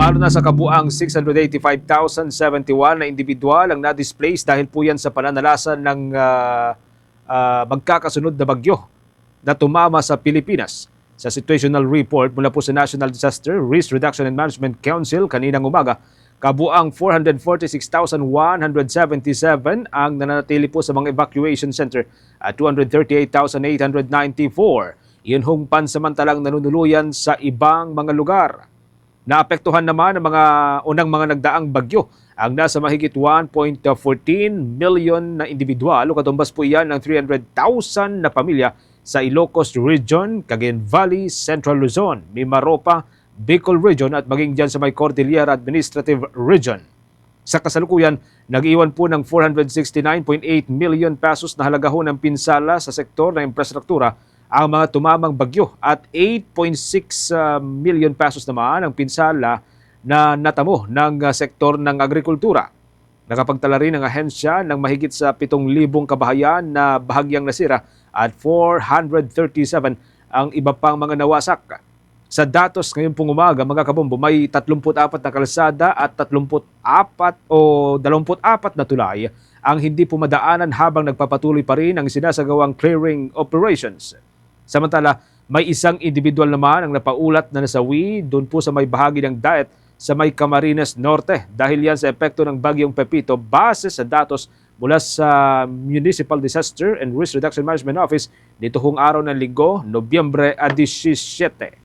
Sumalo na sa kabuang 685,071 na individual ang na-displace dahil po yan sa pananalasan ng ah, ah, magkakasunod na bagyo na tumama sa Pilipinas. Sa situational report mula po sa National Disaster Risk Reduction and Management Council kaninang umaga, kabuang 446,177 ang nananatili po sa mga evacuation center at 238,894. Iyon hong pansamantalang nanunuluyan sa ibang mga lugar. Naapektuhan naman ang mga unang mga nagdaang bagyo ang nasa mahigit 1.14 million na individual o katumbas po iyan ng 300,000 na pamilya sa Ilocos Region, Cagayan Valley, Central Luzon, Mimaropa, Bicol Region at maging dyan sa may Cordillera Administrative Region. Sa kasalukuyan, nag-iwan po ng 469.8 million pesos na halaga ho ng pinsala sa sektor ng infrastruktura ang mga tumamang bagyo at 8.6 uh, million pesos naman ang pinsala na natamo ng uh, sektor ng agrikultura. Nakapagtala rin ang ahensya ng mahigit sa 7,000 kabahayan na bahagyang nasira at 437 ang iba pang mga nawasak. Sa datos ngayon pong umaga, mga kabombo, may 34 na kalsada at 34 o 24 na tulay ang hindi pumadaanan habang nagpapatuloy pa rin ang sinasagawang clearing operations. Samantala, may isang individual naman ang napaulat na nasawi doon po sa may bahagi ng diet sa may Camarines Norte dahil yan sa epekto ng bagyong Pepito base sa datos mula sa Municipal Disaster and Risk Reduction Management Office dito hong araw ng linggo, Nobyembre 17.